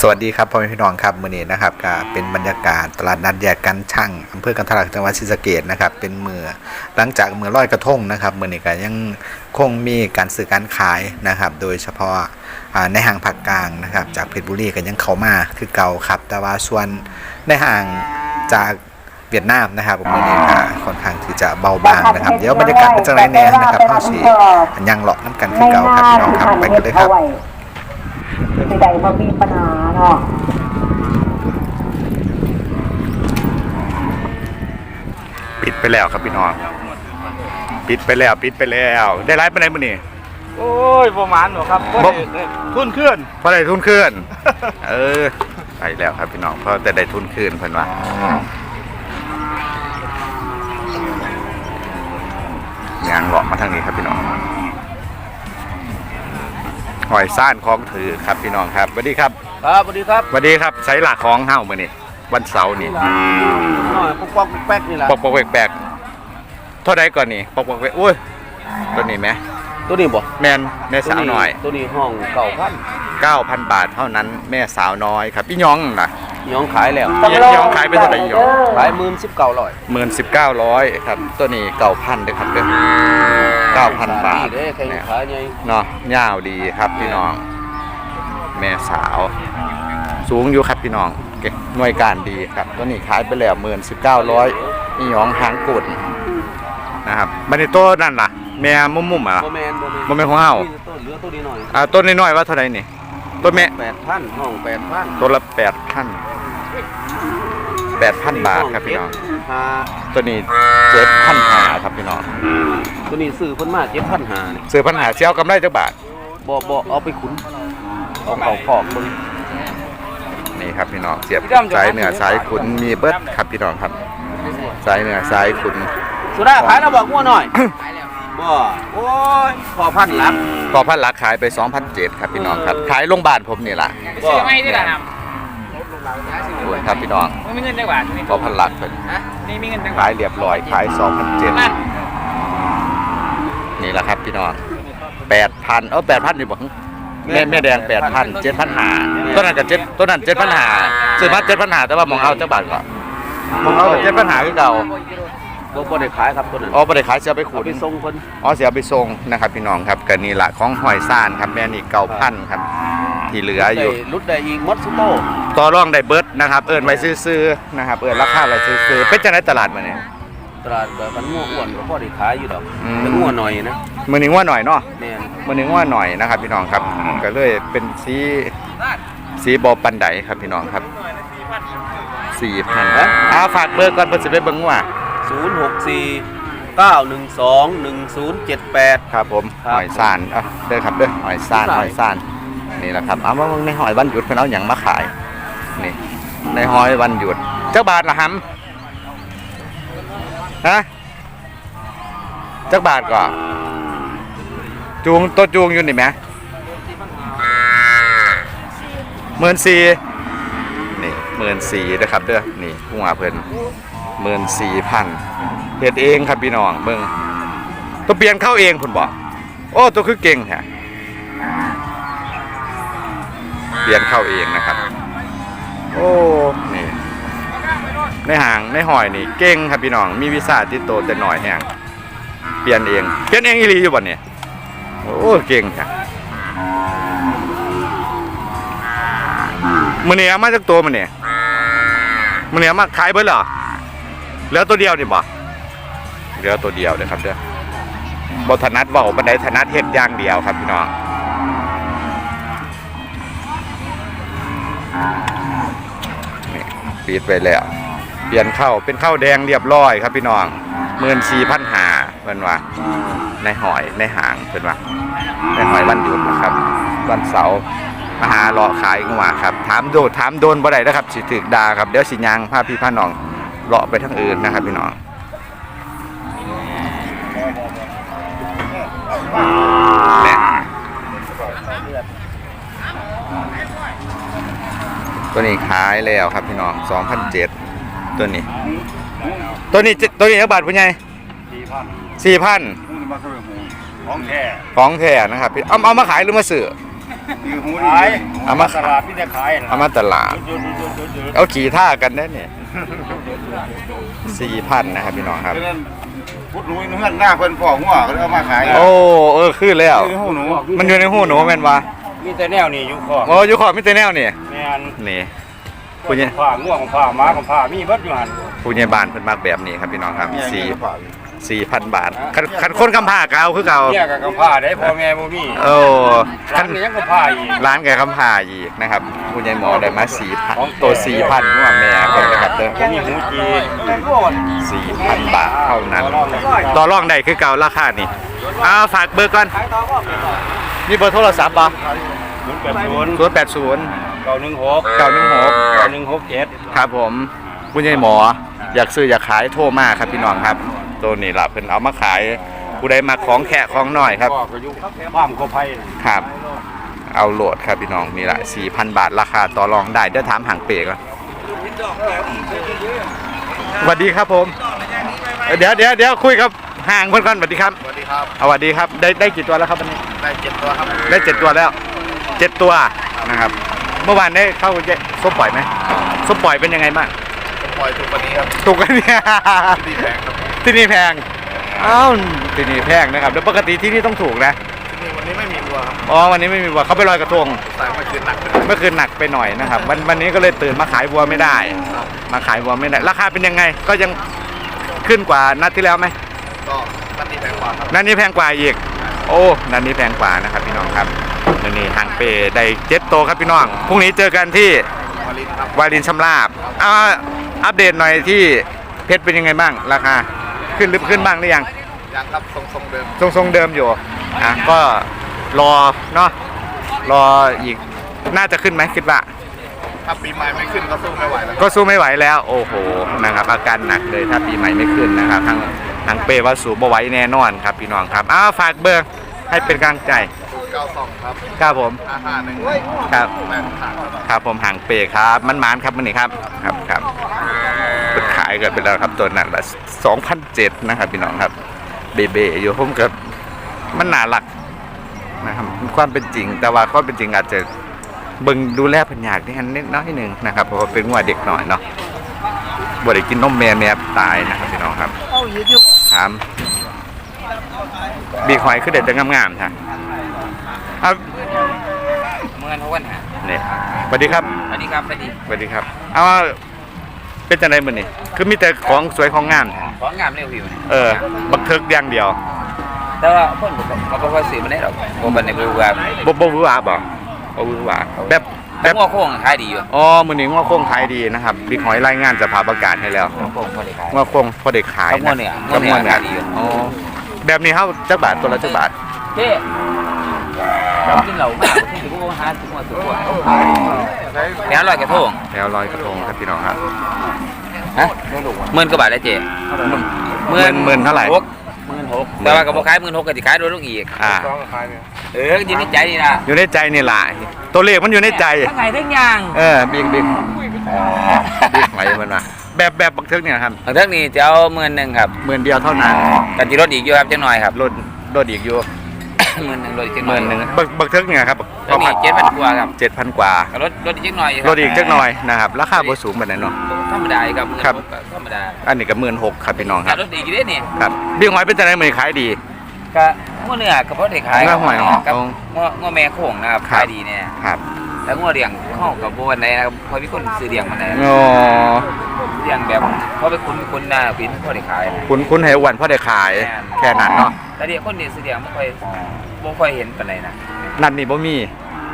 สวัสดีครับพ่อแม่พี่น้องครับมื้อนี้นะครับก็เป็นบรรยากาศตลาดนัดแยกกันช่างอำเภอกันทรลักจังหวัดศรีสะเกษนะครับเป็นมือหลังจากมือลอยกระทงนะครับมื้อนี้ก็ยังคงมีการซื้อการขายนะครับ โดยเฉพาะในห้างภาคกลางนะครับ จากเพชรบุรีก็ยังเข้ามาคือเก่าครับ แต่ว่าส่วนในห้างจากเวียดนามนะครับมื้อนี้ก็ค่อนข้างที่จะเบาบางนะครับเดี๋ยวบรรยากาศเป็นจังไรแน่นะครับเฮาสิยังเลาะน้ำกันคือเก่าครับพี่น้องครับไปกันเลยครับไม่ได้มามีปัญหา นาะปิดไปแล้วครับพี่น้องปิดไปแล้วปิดไปแล้ว ได้ไลฟ์ไปไหนมื้อนี้โอ้ยประมาณหนูครับบ่ทุนเคลื่อนเพราะได้ทุนคืนเออไปแล้วครับพี่น้องเพราะแต่ได้ทุนคืนเพิ่นว่าย่างเลาะมาทางนี้ครับพี่น้อง อยซ่านของถือครับพี่น้องครับสวัสดีครับครับสวัสดีครับสวัสดีครับใช้หลักของเฮ้ามื้อนี้วันเสาร์นี่หน่อยปุ๊กป๊อกแป๊กนี่แหละปอกปอกแปลกๆเท่าใดก่อนนี่ปอกปอกแปลกอุ้ยตัวนี้ไหมตัวนี้บ่แมนแม่สาวน้อย ตัวนี้ห้องเก่าพัน9,000บาทเท่านั้นแม่สาวน้อยครับพี่น้องน่ะย้องขายแล้วพี่ยองขายไปเท่าไหร่ยองขายหมื่นสิบเก้าร้อยหมื่นสิบเก้าร้อยครับตัวนี้เก้าพันด้วยครับเด้อ เก้าพันบาทเด้แข่งขายไงเนาะยาวดีครับพี่น้อง แม่สาว สูงอยู่ครับพี่น้องเก่งหน่วยการดีครับตัวนี้ขายไปแล้วหมื่นสิบเก้าร้อยนี่ยองหางกุดนะครับบันนี้ตัวนั่นล่ะ แม่มุมมุมๆอะโบแมนโบแมนบ่แม่นของเฮาต้นเหลือตัวนี้หน่อยอ่าต้นน้อยๆว่าเท่าไหร่นี่ต้นแม่แปดพันห้องแปดพันตัวละแปดพัน แปดพันบาทครับพี่น้อง ห้าตัวนี้เจ็ดพันหาครับพี่น้องตัวนี้ซื้อเพิ่นมาเจ็ดพันห้านี่ซื้อพันหาเสียวกำไรจักบาท บ่บ่เอาไปขุนเอาเขาขอบมึงนี่ครับพี่น้องเสียบสายเหนือสายขุนมีเบิดครับพี่น้องครับสายเหนือสายขุนสุดาขายแล้วบอกงัวหน่อยบ่โอ้ยพอพันหลักพอพันหลักขายไป2,007ครับพี่น้องครับ ขายโรงพยาบาลผมนี่ล่ะบ่ ซื้อไม่ได้ละนะ โอ้ยครับพี่น้องไม่มีเงินได้หว่าพอพันหลักเพิ่นฮะนี่มีเงินได้หขาว่ายเรียบร้อยขายมา2,007นี่แหละครับพี่น้อง8,000เอ้า8,000นี่บ่แม่แม่แดง8,000 7,500ต้นนั้นก็7ต้นนั้น7,500ซื้อมา7,500แต่ว่าหมองเอาจักบาทก่อนหมองเอาก็7,500คือเก่าบ่บ่ได้ขายครับตัวนั้นอ๋อบ่ได้ขายเสียไปขุเอาดไปส่งเพิ่นอ๋อเสียไปส่งนะครับพี่น้องครับกันนี่ละของหอยซ่านครับแม่นี่เก่าพันครับ ที่เหลืออยู่ได้รุดได้อีกมดสุโต ต่อรองได้เบิร์ดนะครับ เอิญไว้ซื้อๆนะครับ เอิญราคาไว้ซื้อๆเป็นจังไดตลาดมื้อนี้ ตลาดแบบมันงัวอ้วนก็พอได้ขายอยู่ดอกอืม แต่งัวหน่อยนะมื้อนี้ว่าหน่อยเนาะ แม่นมื้อนี้ว่าหน่อยนะครับพี่น้องครับก็เลยเป็นสีสีบอปันไดครับพี่น้องครับ4,000นะอ่าฝากเบอร์ก่อนเพิ่นสิไปเบิ่งว่า064 912 1078 ครับผมครับหอยซ่านอะเด้อครับเด้อหอยซ่านหอยซ่านนี่แหละครับเอามาเบิ่งในหอยวันหยุดเพิ่นเอาหยังมาขาย นี่ในหอยวันหยุด เจ้าบาทละหำฮะเจักบาทก่อนจูงตัวจูงอยู่นี่ไหมหมื่นสี่นี่หมื่นสี่นะครับเด้อนี่หัวเพิ่นหมื่นสี่พันเฮ็ดเองครับพี่น้องเบิ่งตัวเปลี่ยนเข้าเองคุณบอกโอ้ตัวคือเก่งแฮะเปลี่ยนเข้าเองนะครับ โอ้นี่ในห่างในหอยนี่เก่งครับพี่น้องมีวีซ่าติดโตแต่หน่อยแฮงเปลี่ยนเองเปลี่ยนเองอีหลีอยู่บ่เนี่ยโอ้เก่งแฮะมื้อนี้เอามาจากตัวมันเนี่ยมื้อนี้เอามาขายเบิดเหรอเหลือตัวเดียวนี่บ่เหลือตัวเดียวเด้อครับเด้อบถนัดเบาบันไดถนัดเฮ็ดย่างเดียวครับพี่น้อง ปิดไปแล้ว เปลี่ยนเข้าเป็นข้าวแดงเรียบร้อยครับพี่น้องหมื่นสี่พันหาเพิ่นว่าในหอยในหางเพิ่นว่าในหอยวันหยุดนะครับ วันเสาร์มาหาเลาะขายงัวครับถามโดดถามโดนบ่ได้นะครับสิถึกดาครับเดี๋ยวสิยางพาพี่พาน้องเลาะไปทางอื่นนะครับพี่น้องเนี่ย ตัวนี้ขายแล้วครับพี่น้อง2,007ตัวนี้ ตัวนี้จะตัวนี้เอาบาทเป็นไงสี่พันสี่พันมึงจะมาซื้อหมูของแท้ของแท้นะครับพี่เอาเอามาขายหรือมาซื้ออยู่หูขายเอามาตลาดที่จะขายน่ะเอามาตลาดหยุดหยุดหยุดหยุดหยุดเอาขี่ท่ากันได้เนี่ยสี่พันนะครับพี่น้องครับเพราะฉะนั้นพุทธรู้เงื่อนหน้าเพิ่นพ่อหัวก็เลยเอามาขาย โอ้เออคือแล้วคือหูหนูมันอยู่ในหูหนูแม่นวะ มีแต่แนวนี่อยู่คอโอ้อยู่ขอบมิเตแนวนี่แม่นนี่ผู้ใหญ่ผ้าง่วงของผ้าม้าของผ้ามีเบิดอยู่หั่นผู้ใหญ่บ้านเพิ่นมักแบบนี้ครับพี่น้องครับเนี่ยสี่มีฝากสี่พันบาทคันคันคนกำพร้าเก่าคือเก่าเนี่ยกับกับผ้าได้พ่อแม่บ่มีโอ้ร้าคันนนี้ยังกับผ้าอีกร้านแกกำพร้าอีกนะครับผู้ใหญ่หมอได้มาสี่พันตัวสี่พันว่าแม่เพิ่นนะครับเด้อมีหูจีนสี่พันบาทเท่านั้นต่อรองได้คือเก่าราคานี่เอาฝากเบอร์ก่อนมีเบอร์โทรศัพท์ป่ะ ศูนย์แปดศูนย์ศูนย์แปดศูนย์เก้าหนึ่งหกเก้าหนึ่งหกเก้าหนึ่งหกเจ็ดครับผมผู้ใหญ่หมอ อยากซื้ออยากขายโทรมาครับพี่น้องครับ ตัวนี้ล่ะเพิ่นเอามาขายผู้ใดมาของแค่ของน้อยครับก็ก็อยู่บ้านก็ไผ่ครับ เอาโหลดครับพี่น้องนี่แหละ4,000บาทราคาต่อรองได้เดี๋ยวถามห่างเปก่อนสวัสดีครับผมเอ่อเดี๋ยวเดี๋ยวเดี๋ยวคุยกับห่างเพื่อนก่อนสวัสดีครับสวัสดีครับเอาสวัสดีครับได้ได้กี่ตัวแล้วครับวันนี้ได้เจ็ดตัวครับ ได้เจ็ดตัวแล้ว เจ็ดตัวนะครับ เมื่อวานได้เข้าเจ๊ส้มปล่อยไหมส้มปล่อยเป็นยังไงบ้างปล่อยถูกกว่านี้ครับถูกกันเนี่ยดีแพงครับที่นี่แพงอ้าวที่นี่แพงนะครับแล้วปกติที่นี่ต้องถูกนะที่นี่วันนี้ไม่มีวัวครับอ๋อวันนี้ไม่มีวัวเขาไปลอยกระทงสายเมื่อคืนหนักเลยเมื่อคืนหนักไปหน่อยนะครับ วันวันนี้ก็เลยตื่นมาขายวัวไม่ได้ มาขายวัวไม่ได้ราคาเป็นยังไงก็ยังขึ้นกว่านัดที่แล้วไหมก็ตัดที่แพงกว่าครับนัดนี้แพงกว่าอีก โอ้นัดนี้แพงกว่านะครับพี่น้องครับ นี่นี่ห่างเปได้เจ็ดโตครับพี่น้องพรุ่งนี้เจอกันที่วาลินครับวารินชำราบเอาอัปเดตหน่อยที่เพชรเป็นยังไงบ้างราคาขึ้นหรือขึ้นบ้างหรือยังยังครับทรงทรงๆเดิมทรงทรงๆเดิมอยู่อะก็รอเนาะรออีกน่าจะขึ้นไหมคิดว่าถ้าปีใหม่ไม่ขึ้นก็สู้ไม่ไหวแล้วก็สู้ไม่ไหวแล้ว โอ้โหนะครับอาการหนักเลยถ้าปีใหม่ไม่ขึ้นนะครับทางทางเปว่าสูบมาไหว้แน่นอนครับพี่น้องครับอ้าวฝากเบอร์ให้เป็นกำลังใจ เก้าสองครับครับผมห้าห้าหนึ่งครับแปดขาดครับครับผมห่างเปครับ มันมานครับมันนี่ครับครับครับเปิดขายกันไปแล้วครับตัวนั้นละสองพันเจ็ดนะครับพี่น้องครับ เบเบอยู่ผมกับมันน่ารักนะครับความเป็นจริง แต่ว่าความเป็นจริงอาจจะเบิ่งดูแลพันยากที่อันนิดน้อยหนึ่งนะครับเพราะว่าเป็นงัวเด็กหน่อยเนาะบ่ได้กินนมแม่แม่ตายนะครับพี่น้องครับถามบีหอยคือเด็ดจะงามๆค่ะ ครับเมื่อทุกวันหานี่สวัสดีครับสวัสดีครับสวัสดีสวัสดีครับ เอาว่าเป็นจังไดมื้อนี้คือมีแต่ของสวยของงามของงามเร็วผิวนี่เออ บักเทิกอย่างเดียว แต่ว่าคนเขาก็พอซื้อมาได้หรอกบ่บันในบริวารบ่บ่หวือหวาบ่บ่หวือหวาแบบแบแต่บหัวโค้งขายดีอยู่ อ๋อ มื้อนี้งัวโค้งขายดีนะครับบิ๊กหอยรายงานสภาพอากาศให้แล้วหัวโค้งพอได้ขายงัวโค้งพอได้ขายกับงัวเหนือกับงัวเหนืองัวเหนือขายดีอยู่อ๋อแบบนี้เฮาจักบาทตัวละจักบาทเจ๊เรา กินเหล้ามากที่ถือว่าหาถึงว่าสุดกว่าแค่ร้อยกระทงแล้วลอยกระทงครับพี่น้องครับฮะหมื่นกว่าบาทแล้วเจ๊หมื่นหมื่นเท่าไหร่หกหมื่นหกแต่ว่ากับบ่ขายหมื่นหกก็สิขายโดยลูกอีกอ่าสองขายเนี่ยเอออยู่ในใจนี่นะอยู่ในใจนี่ล่ะตัวเลขมันอยู่ในใจทั้งไงทั้งอย่างเออบิ๊กบิ๊กบิ๊กหอยมันว่าแบบแบบบักเทิกเนี่ยครับบางเท่านี้จะเอาหมื่นหนึ่งครับหมื่นเดียวเท่านั้นกันที่รถอีกอยู่ครับจังหน่อยครับลดลดอีกอยู่ หมื่นหนึ่งรถอีกจังหหน่อยมื่นหนึ่งบักบักเทิกเนี่ยครับตอนนี้เจ็ดพันกว่าครับเจ็ดพันกว่าก็รถรถอีกจังหน่อยลดอีกจักหน่อยนะครับราคาบ่สูงปานนั้นเนาะ ธรรมดาอยู่ครับหมื่นครับหกก็ธรรมดาอันนี้ก็หมื่นหกครับพี่น้องคแต่รับรถอีกอยู่เด้นี่ครับบิ๊กหอยเป็นจังได๋มื้อนี้ขายดี ก็งัวเนื้อกับพ่อเด็กขายงัวหอยกับอ๋องัวงัวแม่โค้งนะครับครับ ขายดีเนี่ยครับแล้วงัวเลี้ยงเข้ากับบัวในนะครับพอมีคนซื้อเลี้ยงมันนะโอ้เลี้ยงแบบพอไปคุณคุณหน้าปินพ่อเด็กขาย คุณคุณให้อ้วนพอได้ขายแค่นั้นเนาะ แต่เด็กคนเดียวซื้อเลี้ยงไม่ค่อยบ่ค่อยเห็นปานใดนะนั่นนี่บ่มี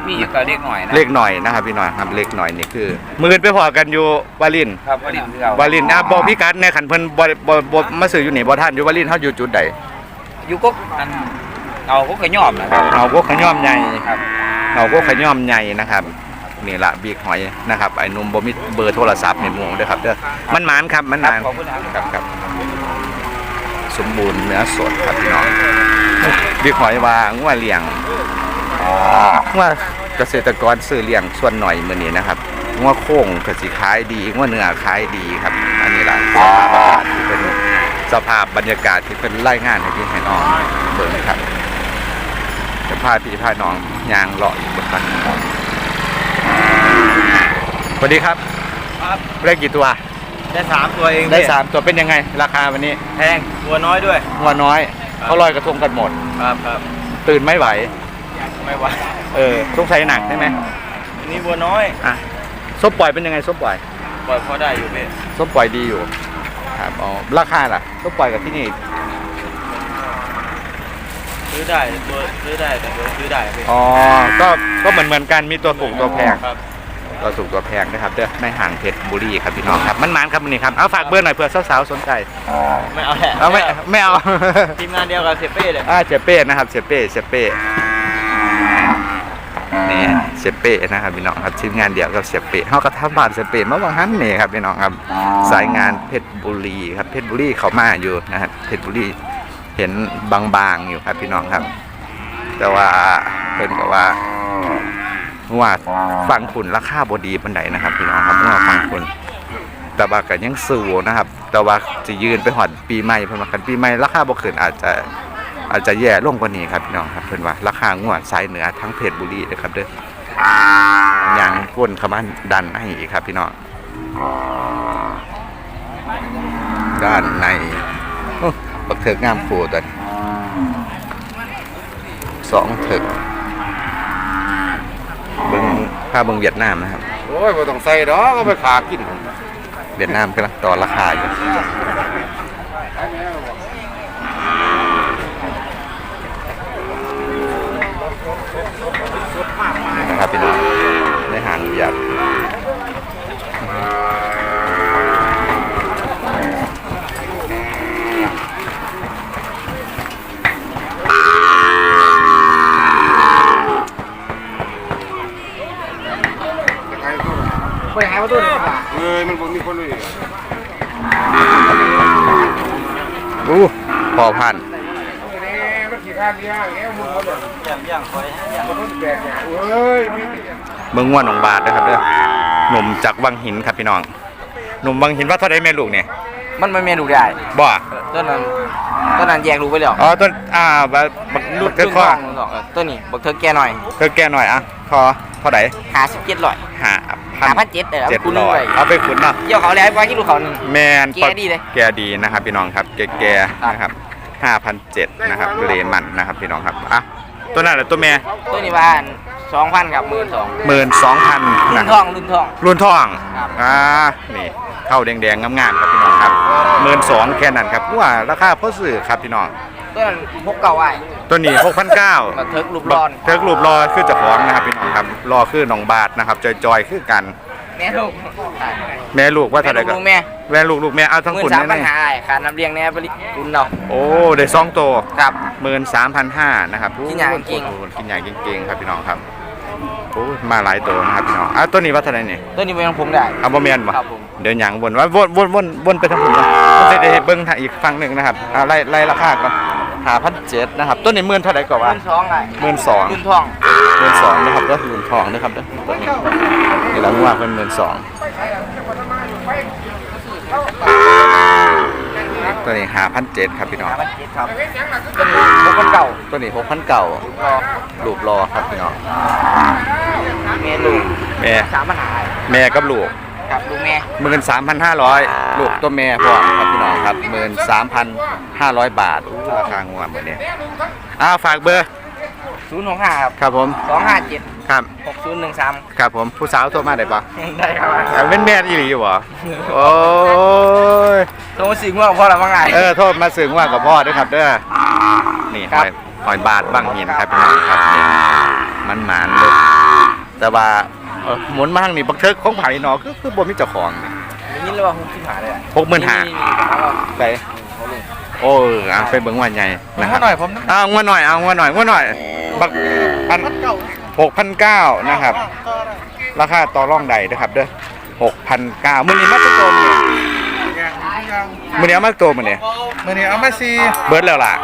มีอยู่ก็เล็กหน่อยนะเล็กหน่อยนะครับพี่น้อยครับเล็กหน่อยนี่คือมื้ออนไปพอกันอยู่วาลินครับว่าดินคือเอาวาลินอะบอกพี่กัดในขันเพิ่นบ่บ่บ่มาซื้ออยู่นี่บ่ทันอยู่วาลินเฮาอยู่จุดใดอยู่ก็อันเอาก็กระย่อมนะครับเอาพวกขย่อมใหญ่ครับเอาพวกขย่อมใหญ่นะครับนี่ละบีกหอยนะครับไอ้หนุ่มบ่มีเบอร์โทรศัพท์ในหมู่เด้อครับเด้อมันหมานครับมันครันาบนขอบคุณครับครับครับ สมบูรณ์เนื้อสดครับพี่น้องบีกหอยวางว่าเลี้ยงว่าเกษตรกรซื้อเลี้ยงส่วนหน่อยมื้อนี้นะครับว่าโค้งก็สิขายดีว่าเนื้อขายดีครับ อันนี้ล่ะสภาพอากาศที่เป็นสภาพบรรยากาศที่เป็นรายงานให้พี่ให้น้องเบิ่งครับจะพาพี่พาน้องยางเลาะอีกบนกันสวัสดีครับ ครับได้กี่ตัว ได้สามตัวเองได้สามตัวเป็นยังไง ราคาวันนี้แพงตัวน้อยด้วยงัวน้อยเขาลอยกระทงกันหมดครับครับตื่นไม่ไหวไม่ไหวเออสงสัยหนักใช่ไหมอันนี่วัวน้อยอะซบปล่อยเป็นยังไงซบปล่อยปล่อยพอได้อยู่พี่ซบปล่อยดีอยู่ครับอ๋อราคาล่ะซบปล่อยกับที่นี่ซื้อได้ตัวซื้อได้แต่ตัวซื้อได้พี่อ๋อก็ก็เหมือนเหมือนกันมีตัวสูงตัวแพงครับ ตัวสูงตัวแพงนะครับเด้อในห่างเพชรบุรีครับพี่น้องครับมันมันครับวันนี้ครับเอาฝากเบอร์หน่อยเผื่อสาวๆสนใจไม่เอาแหละเอาไม่ไม่เอาทีมงานเดียวกับเซเป้เลยอ่าเจเป้นะครับเจเป้เจเป้นี่เจเป้นะครับพี่น้องครับทีมงานเดียวกับเจเป้เขาก็ทำบ้านเจเป้เมื่อวันนั้นนี่ครับพี่น้องครับสายงานเพชรบุรีครับเพชรบุรีเขามาอยู่นะครับเพชรบุรีเห็นบางๆอยู่ครับพี่น้องครับ แต่ว่าเพิ่นก็ว่า ว่าฟังคุณราคาบดีบันไดนะครับพี่น้องครับว่าฟังคุณแต่ว่าก็ยังสู้นะครับ แต่ว่าจะยืนไปหอดปีใหม่เพิ่นว่ากันปีใหม่ราคาบ่ขึ้นอาจจะอาจจะแย่ลงกว่านี้ครับพี่น้องครับเพิ่นว่าราคางวดสายเหนือทั้งเพชรบุรีเลยครับเด้อยังวนข้ามาดันให้อีกครับพี่น้องด้านในบักเถิกงามโพตัวนี้สองเถิก บิ่งค่าเบิ่งเวียดนามนะครับโอ้ยบ่ต้องใส่ดอกเอาไปขากินเวียดนามกำลังต่อราคาอยู่นะครับพี่น้องในหางอยาก ไปหาว่าตัวไหนเอ้ยมันบ่มีคนเลยอู้พอพันมันขี้ข้านเดียวแง่มึงบ่ได้ย่างย่างคอยย่างมันแปลกเนี่ยเอ้ยมีเมืองว่าหนองบาทนะครับเด้อหนุ่มจากวังหินครับพี่น้องหนุ่มวังหินว่าเท่าไดแม่ลูกเนี่ยมันไม่เมนูได้บ่ต้นนั้นต้นนั้นแยกรูไปแล้วอ๋อต้นอ่าบักบักลูกเธอข้อรุ่นสองเออต้นนี้บักเธอแก่หน่อยเธอแก่หน่อยอะพอเท่าไหร่หาสิบเจ็ดร้อยหา หาพันเจ็ดเออเจ็ดคุณร้อยไปเอาไปขุนเนาะเกี่ยวเขาแล้วไว้ที่ลูกเขาหนึ่งแมนแก่ดีเลยแกดีนะครับพี่น้องครับแกแกนะครับห้าพันเจ็ดนะครับเลมันนะครับพี่น้องครับอะตัวนั้นแหละตัวแม่ต้นนี้บ้านสองพันกับหมื่นสองหมื่นสองพันรุ่นะนคทรัอบงรุ่นทองรุ่นทองครับอ่านี่เข้าแดงๆงามๆครับพี่น้องครับหมื่นสองแค่นั้นครับว่าราคาพ่อสื่อครับพี่น้อง ต้นนั้นพกเก่าไว้ตัวนี้หกพันเก้าบักเทิกรูปร้อนเทิกรูปรอคือเจะของนะครับพี่น้องครับรอคือน้องบาทนะครับจอยๆคือกัน แม่ลูกแม่ลูกว่าเท่าไหร่แม่ก็ลูกแม่แม่ลูกลูกแม่เอาทั้งหมื่คุนณสามพัแน่นหาไอ้ขาน้ำเลี้ยงแน่บริคุณเนาะๆโอ้ได้สองตัวครับ หมื่นสามพันห้านะครับกินอย่างเก่ง โอ้โหกินอย่างเก่งๆครับพี่น้องครับโอ้ยมาหลายตัวนะครับพี่น้องอะตัวนี้ว่าเท่าไหร่เนี่ยต้นนี้เป็นของผมได้ เอาบ่แม่นบ่ครับผม เดี๋ยวหยังวนว่าวนวนวนวนไปทางผมนะจะได้เบิ่งทางอีกฝั่งหนึ่งนะครับอ่าไล่ไล่ราคาก่อน หาพันเจ็ดนะครับต้นนี้หมื่นเท่าไหร่ก่อนวะรุ่นสองไอ้หมื่นสองรุ่นทองหมื่นสองนะครับแล้วหมื่นทองนะครับเด้อตัวนี้นี่ละงว่าเป็นหมื่นสองตัวนี้หาพันเจ็ดครับพี่น้องพันเจ็ดครับต้นนี้พกคนเก่าตัวนี้หกพันเก่ารอลูกรอครับพี่น้องแม่ลูกแม่สามปัญหาแม่กับลูก ครับลูกแม่หมื่นสามพันห้าร้อยลูกตัวแม่พร้อมครับพี่น้องครับหมื่นสามพันห้าร้อยบาทอู้ราคางวเหมือนนี้อ้าวฝากเบอร์ศูนย์หกห้าครับครับผมสองห้าเจ็ดครับหกศูนย์หนึ่งสามครับผมผู้สาวโทรมาได้ปะได้ครับเอาเป็นแม่อีหลีอยู่เหรอโอ้ยโทรมาสิงว่าพ่อเราว่าไงเออโทษมาสึงว่ากับพ่อด้วยครับเด้อนี่หครับอยหอยบาทบางหินครับพี่น้องครับนี่มันหมานเลยแต่ว่า เอ่อหมุนมาทางนี้บักเทิกของไผ่หนอคือคือบ่มีเจ้าของนี่นี่เรียกว่าหกสิบหาเลยอะหกหมื่นห้าไปโอ้เออเอาไปเบิ่งวันใหญ่นะครับหน่อยผมเอางวหน่อยเอางวหน่อยงวหน่อยบักพันหกพันเก้านะครับราคาต่อรองใดนะครับเด้อหกพันเก้ามือนี้มาตัวโตมือนี้มือนี้เอามาตัวมือนี้มื้อนี้เอามาซีเบิร์ดแล้วล่ะ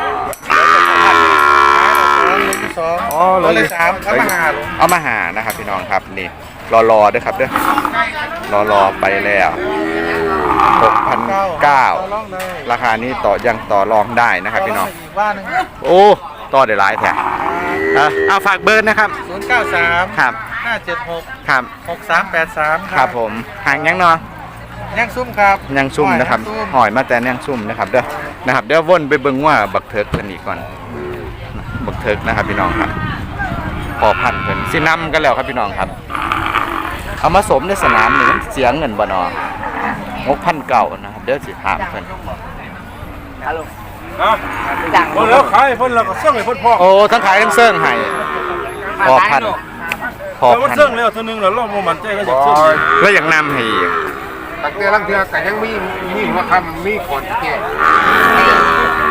สองอ๋อตัวเลยสามเอามาหาลงเอามาหานะครับพี่น้องครับนี่รอรอๆด้วยครับเด้อรอรอๆไปแล้วหกพันเก้าลองได้ราคานี้ต่อยังต่อรองได้นะครับพี่น้อง อีกว่าหนึงโอ้ต่อได้หลายแท้เอ่อเอาฝากเบอร์นะครับ ศูนย์เก้าสามครับ ห้าเจ็ดหกครับ หกสามแปดสามครับผมห่างยังเนาะย่างซุ่มครับยังซุ่มนะครับหอยนางซุ่มหอยมาแต่ยังซุ่มนะครับเด้อนะครับเดี๋ยววนไปเบิ่งว่าบักเทิกกันอีกก่อน บักเทิกนะครับพี่น้องครับพอพันเพิ่นสินำกันแล้วครับพี่น้องครับ เอามาสมในสนามนี่มันเสียเงินบ่เนาะงกพันเก่านะครับเดี๋ยวสิถามเพิ่นเพิ่นแล้วขายเพิ่นแล้วก็เสื่องให้เพิ่นพอโอ้ทั้งขายทั้งเซิ่งให้พอพันพอแต่มันพันเสื่องแล้วเท่านึงแล้วเราบ่มั่นใจก็อยากเสื่องอีกแล้วยังนำให้อีกตั้งแต่ลังเทือก็ยังมีมีหัวคำมีขนแก่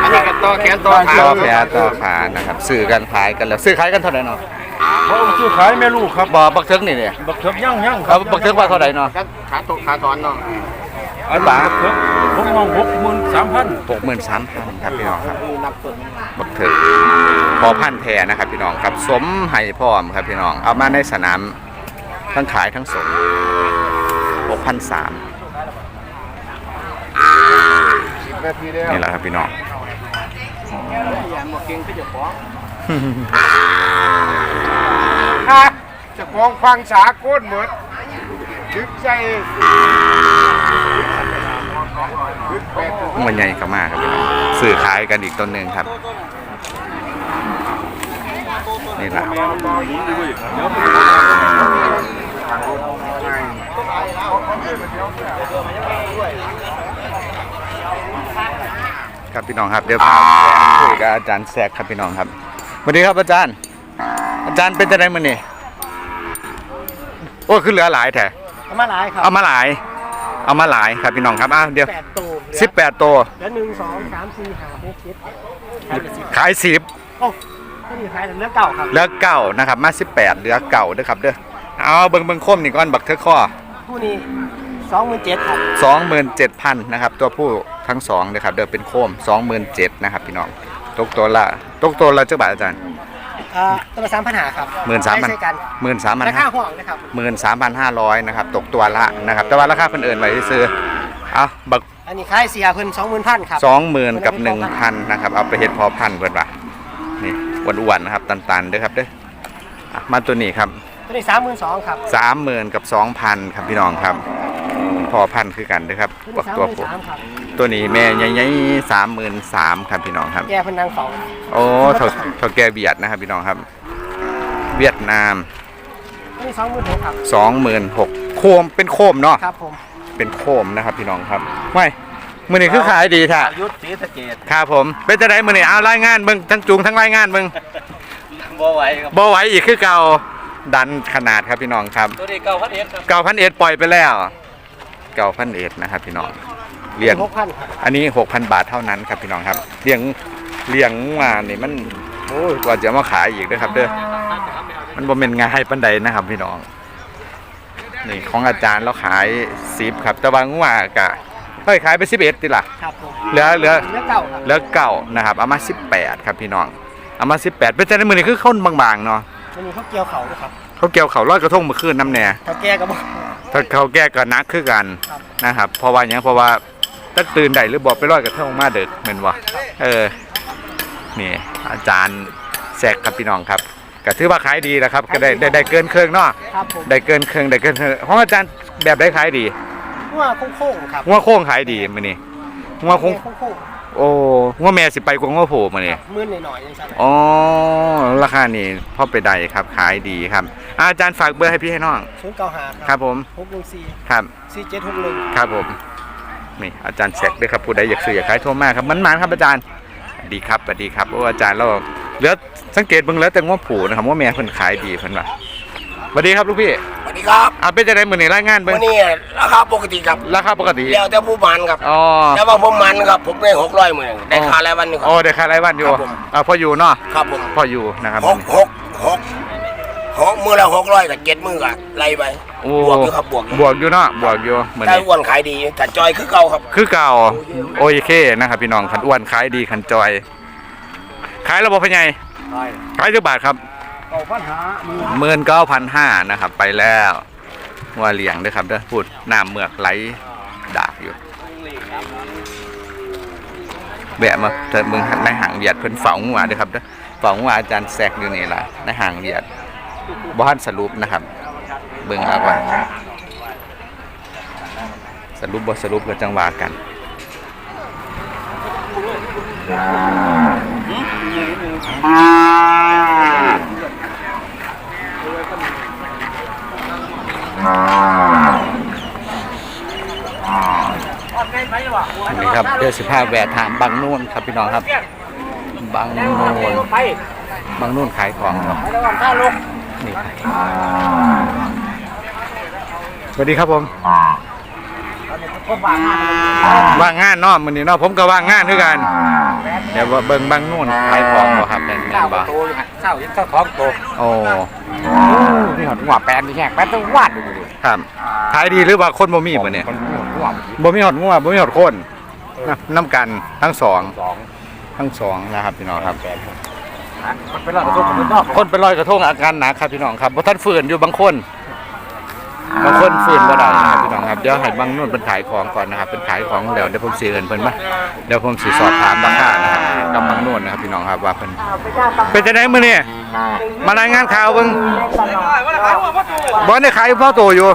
อันนี้ก็ต่อแขนต่อขาต่อแพรต่อขานะครับซื้อกันขายกันแล้วซื้อขายกันเท่าไหร่เนาะเพราะซื้อขายแม่ลูกครับบ่บักเทิกนี่เนี่ยบักเถิบย่างย่างคเอารับบักเทิกว่าเท่าไหร่เนาะ ขาตกขาถอนเนาะอันนี้บักเถิบผมมองหกหมื่นสามพันหกหมื่นสามพันครับพี่น้องครับบักเถิกพอพันแพรนะครับพี่น้องครับสมให้พร้อมครับพี่น้อง เอามาในสนามทั้งขายทั้งสมหกพันสามนี่แหละครับพี่น้อง มอกิงก็จะฟ้องจะฟ้องฟังสากลหมดถึกใจถึกแปดมันใหญ่ก็มากครับพี่น้องสื่อขายกันอีกต้นหนึ่งครับ นี่แหละครับพี่น้องครับเดี๋ยวพา กับอาจารย์แซกครับพี่น้องครับสวัสดีครับอาจารย์ อาจารย์เป็นจะได้มือนี่โอ้ขึ้นเหลือหลายแท้เอามาหลายครับเอามาหลาย เอามาหลายครับพี่น้องครับอ้าวเดี๋ยวแปดตัวเหลือสิบแปดตัวเหลือหนึ่งสองสามสี่ห้าหกเจ็ดขายไปสิบขายสิบโอ้ไม่มีขายแต่เนื้อเก่าครับเหลือเก่านะครับมาสิบแปดเหลือเก่าเด้อครับเด้อเอาเบิ่งเบิ่งคมนี่ก่อนบักเทอข้อผู้นี้สองหมื่นเจ็ดครับสองหมื่นเจ็ดพันนะครับตัวผู้ทั้งสองนะครับเด้อเป็นโคมสองหมื่นเจ็ดนะครับพี่น้อง ตกตัวละตกตัวละเจ้าบาทอาจารย์อ่าตัวละสามพันหาครับหมื่นสามพันใช้กันหมื่นสามพันราคาห่วงนะครับหมื่นสามพันห้าร้อยนะครับตกตัวละนะครับ แต่ว่าราคาคนอื่นไว้ซื้อเอาบักอันนี้ขายเสียเพิ่นสองหมื่นพันครับสองหมื่นกับหนึ่งพันนะครับ เอาไปเฮ็ดพอพันธุ์เพิ่นว่านี่อ้วนๆนะครับตันๆเด้อครับเด้ออะมาตัวนี้ครับตัวนี้สามหมื่นสองครับสามหมื่นกับสองพันครับพี่น้องครับ พอพันธุ์คือกันเด้อครับตัวบันี้กสามตัวผมหมื่นสามครับตัวนี้แม่ใหญ่ๆสามหมื่นสามครับพี่น้องครับ แกเพิ่นนางสองโอ้เท่าเท่าแก่เบียดนะครับพี่น้องครับ เวียดนามตัวนี้สองหมื่นหกครับสองหมื่นหกโคมเป็นโคมเนาะครับผมเป็นโคมนะครับพี่น้องครับไม่มือนี้คือขายดีท่ะยุทธศรีสะเกดครับผมเป็นจะได้มือนี้เอารายงานเบิ่งทั้งจุงทั้งรายงานเบิ่งบ่ไหวครับบ่ไหวอีกคือเก่าดันขนาดครับพี่น้องครับตัวนี้เก้าพันเอ็ดครับเก่าพันเอ็ดปล่อยไปแล้ว เก่าพันเอ็ดนะครับพี่น้องเลี้ยงหกพันครับอันนี้6,000บาทเท่านั้นครับพี่น้องครับเลี้ยงเลี้ยงมานี่มันโอ้ยกว่าจะมาขายอีกเด้อครับเด้อมันบ่แม่นง่ายปานใดนะครับพี่น้องนี่ของอาจารย์เราขาย10ครับแต่ว่างัวกะเฮ้ยขายไป11ติล่ะครับผมเหลือเหลือเนื้อเก่าครับเหลือเก่านะครับเอามา18ครับพี่น้องเอามา18เป็นจังได๋มื้อนี้คือคนบางๆเนาะตัวนี้เขาเกี่ยวเขาด้วยครับเขาเกี่ยวเขาวลอยกระทงเมื่อคืนน้ำแหน่ถ้าแกก็บอก ถ้าเขาแก้ก็หนักคือกันครับนะครับ เพราะว่าหยังเพราะว่าถ้าตื่นได้หรือบอกไปร้อยกระทงมาเด็กเหมือนว่าเออนี่อาจารย์แซกครับพี่น้องครับก็ถือว่าขายดีแล้วครับก็ได้ได้ได้เกินเครื่องเนาะครับผมได้เกินเครื่องได้เกินเครื่องของอาจารย์แบบได้ขายดีหัวโค้งๆครับงัวโค้งขายดีมื้อนี้งัวโค้ง โค้งโอ้งัวแม่สิไปกว่างัวโผมื้อนี้ๆหมื่นหน่อยๆยังใช่ไหมอ๋อราคานี่พอไปได้ครับขายดีครับอาอาจารย์ฝากเบอร์ให้พี่ให้น้อง ศูนย์เก้าหาครับผมหกหนึ่งสี่ครับ สี่เจ็ดหกหนึ่ง ครับผมนี่อาจารย์แซกด้วยครับผู้ใดอยากซื้ออยากขายโทรมาครับมันมันๆครับอาจารย์ดีครับสวัสดีครับโอ้อาจารย์เราเหลือสังเกตเบิ่งแล้วแต่ว่าผูนะครับว่าแม่เพิ่นขายดีเพิ่นว่าสวัสดีครับลูกพี่สวัสดี ครับอ่าเป็นจะได้มื้อนี้รายงานเบิ่งวันนี้ราคาปกติครับราคาปกติแล้วแต่ผู้มันครับอ๋อแต่ว่าผมมันครับผมได้หกร้อยหมื่นได้ค่ารายวันนี่คอ๋อรับได้ค่ารายวันอยู่ครับผมอ่าพออยู่เนาะครับผมพออยู่นะครับหกหกหกหกมือละหกร้อยกับเจ็ดมือกับไล่ไปโอ้บวกอยู่ครับบวกอยู่บวกอยู่เนาะบวกอยู่มื้อได้นี้อ้วนขายดีแต่จอยคือเก่าครับ คือเก่าโอเคนะครับพี่น้องคันอ้วนขายดีคันจอย ขายระบบพญายขายจักบาทครับ เก่าปัญหามือหมื่นเก้าพันห้านะครับ ไปแล้วว่าเลี้ยงด้วยครับเด้อพูดน้ำเมือกไหลดากอยู่แวะมาเถิดมึงในหางเวียดเพิ่นเฝ้างัวเด้อครับเด้อฝังว่าอาจารย์แซกอยู่นี่ล่ะในห่างเวียดบ่ทันสรุปนะครับ เบิ่งเอาก่อนสรุปบ่สรุปก็จังว่ากัน นี่ครับเดี๋ยวสิพาแวะถามบางนู่นครับพี่น้องครับ บางนู่นบางนู่นขายของครับนี่สวัสดีครับผมว่างงานเนาะมื้อนี้เนาะผมก็ว่างงานด้วยกันเดี๋ยวว่าเบิ่งบางนู่นขายของบ่ครับแม่นๆบ่เศร้ายังเศร้าท้องโตโอ้ นี่หอดหัวแปลนนี่แห้งแปลนต้องวาดดูดิครับขายดีหรือว่าคนบ่มีบ่เนี่ยคนหัวบ่มีหอดงัวบ่มีหอดคนนะน้ำกันทั้งสองสองทั้งสองนะครับพี่น้องครับมันเป็นรอดกระทงมันนอกคนเป็นรอยกระทงอาการหนักครับพี่น้องครับเพราะท่านฝืนอยู่บางคน บางคนฝืนบ่ได้นะครับพี่น้องครับเดี๋ยวให้บางนู่นเป็นขายของก่อนนะครับเป็นขายของแล้วเดี๋ยวผมสีเอินเพิ่นมาเดี๋ยวผมสีสอบถามราคานะครับกับบางนู่นนะครับพี่น้องครับว่าเพิ่นข่าวประชาสัมพันธ์เป็นจังไดมื้อนี้มารายงานข่าวเบิ่งได้ตลอดรอบบ่ได้ขายพ่อโตอยู่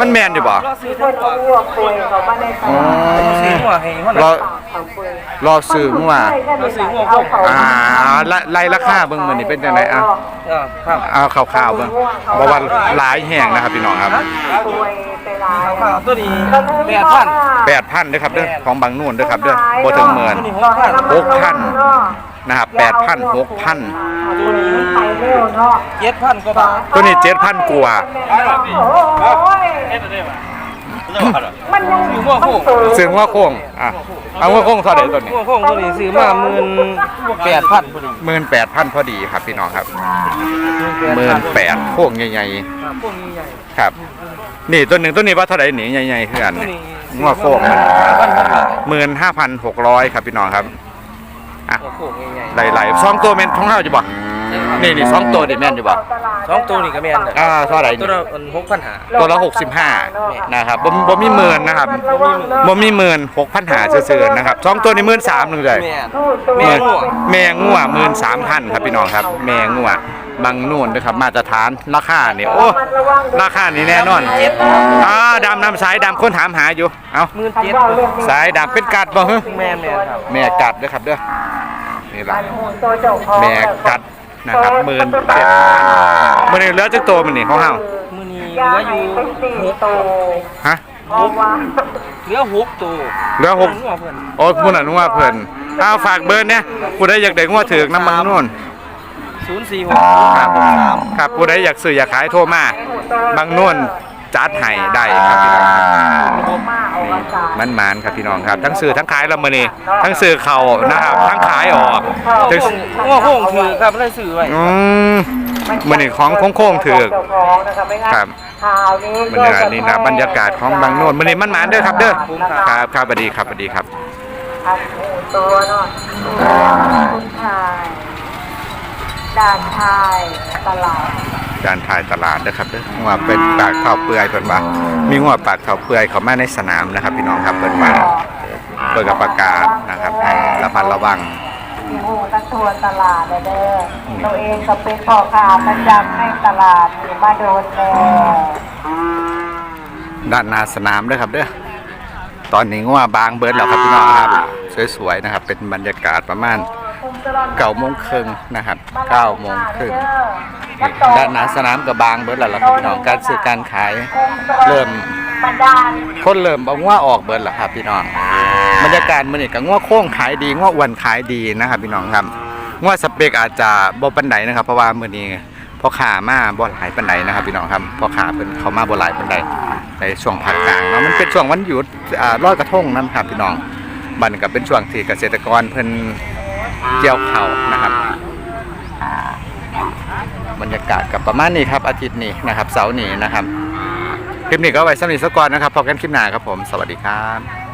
มันแม่นอยู่บ่มีคนเอาวัวคุยเขามาในตอ๋อลาดสีหัวเฮงหัวรอเขาคุยรอซื้องัวเราซื้อวัวเขาอ่าละไล่ราคาเบิ่งมื้อนี้เป็นจังไดอะครับเอาข่าวๆเบิ่งบ่ว่าหลายแห่งนะครับพี่น้องครับคุยไปหลายตัวนี้แปดพันแปดพันด้วยครับเด้อของบางนู่นด้วยครับเด้อโบถึงหมื่นหกพันนะครับแปดพันหกพันตัวนี้ไปเร็วเนาะเจ็ดพันกว่าบาทตัวนี้เจ็ดพันกว่า โอ้ยมันยังมันสูงซื้อหัวโค้งอะเอาหัวโค้งเท่าไหร่ตัวนี้หัวโค้งตัวนี้ซื้อมาหมื่นแปดพันพอดีหมื่นแปดพันพอดีครับพี่น้องครับหมื่นแปดโค้งใหญ่พวกนี้ใหญ่ๆครับ นี่ตัวหนึ่งตัวนี้ว่าเท่าไหร่หนีใหญ่ๆคือกันตัวนี่นี้หัวโค้งพันพันบาทหมื่นห้าพันหกร้อยครับพี่น้องครับหัวโค้งใหญ่ไหลๆสองตัวแม่นท้องเท่าจะบ่ นี่นี่สองตัวดิแม่นอยู่บ่ๆสองตัวนี่ก็แม่นเลยอ่าเท่าไหร่ตัวนี่ละหกพันหาตัวละหกสิบห้านะครับบ่บ่มีหมื่นนะครับบ่มีหมื่นหกพันหาซื่อๆนะครับสองตัวนี้หมื่นสามหนึ่งเลยแม่นแม่แม่งัวหมื่นสามพันครับพี่น้องครับ แม่งัวบางนู่นด้วยครับมาตรฐานราคาเนี่ยโอ้ราคานี่แน่นอนอ่าดำน้ำสายดำคนถามหาอยู่เอาหมื่นเจ็ดสายดำเป็นกัดบ่ฮึแม่นแม่นครับแม่กัดเด้อครับเด้อนี่ล่ะตัวเจ้าของแม่กัด นะครับหมื่นเจ็ดพันมื่อนี้เหลือจักตัวมันนี่ของเฮามื้อนี้เหยาลืออยู่ไปสี่หกตัวฮะเพราะว่าเหลือหกตัวเหลือหกหัวเพิ่นโอ้ผู้นั้นว่าเพิ่นเอาฝากเบอร์เนี่ยผู้ใดอยากได้งัวถือกน้ำบางนู่นศูนย์สี่หกครับครับผู้ใดอยากซื้ออยากขายโทรมาบางนู่นจัดให้ได้ครับพี่น้องครับ มาเอาอาสามันมานครับพี่น้องครับ ทั้งซื้อทั้งขายแล้วมื้อนี้ทั้งซื้อเข้านะครับ ทั้งขายออกถึงหัวโค้งถือครับได้ซื้อไว้อืมมื้อนี้ของโค้งๆถือกเจ้าของนะครับไม่งั้นครับข่าวนี้มื้อนี้นี่นะบรรยากาศของบางนู่นมื้อนี้มันมานเด้อครับเด้อครับครับสวัสดีครับสวัสดีครับอันหมูตัวเนาะคุณชายด่านชายตลาด การถ่ายตลาดนะครับเด้อว่าเป็นปากข้าวเปลือยเพิ่นว่ามีงัวปากข้าวเปลือยเข้ามาในสนามนะครับ พี่น้องครับเพิ่นว่าเปิดกับประกาศนะครับให้ระมัดระวังมีหมูตั้งทัวตลาดเลยเด้อตัวเองก็เป็นพ่อค้าประจำให้ตลาดอยู่มาโดนแล้วด้านหน้าสนามด้วยครับเด้อตอนนี้ว่าบางเบิร์ดแล้วครับพี่น้องครับ สวยๆนะครับ เป็นบรรยากาศประมาณเก้าโมงครึ่งนะครับเก้าโมงครึ่งนี่ ด้านหน้าสนามกับบางเบิร์ดแล้วล่ะครับพี่น้องการซื้อการขายเริ่มบันดาลคนเริ่มเอาง่วออกเบิร์ดแล้วครับพี่น้องบรรยากาศมันนี่กับง่วโค้งขายดีง่วอ้วนขายดีนะครับพี่น้องครับง่วสเปกอาจจะบ่ปันไดนะครับ เพราะว่ามื้อนี้พ่อขามาบ่หลายปันไดนะครับพี่น้องครับพ่อขาเพิ่นเขามาบ่หลายปันไดในช่วงภาคกลางเนาะมันเป็นช่วงวันหยุดอ่าลอยกระทงนั่นครับพี่น้องบัดนก็เป็นช่วงที่เกษตรกรเพิ่นเกี่ยวข้าวนะครับ บรรยากาศกับประมาณนี้ครับอาทิตย์นี้นะครับเสาร์นี้นะครับคลิปนี้ก็ไว้สำหรับนิทสกก่อนนะครับพบกันคลิปหน้าครับผม สวัสดีครับ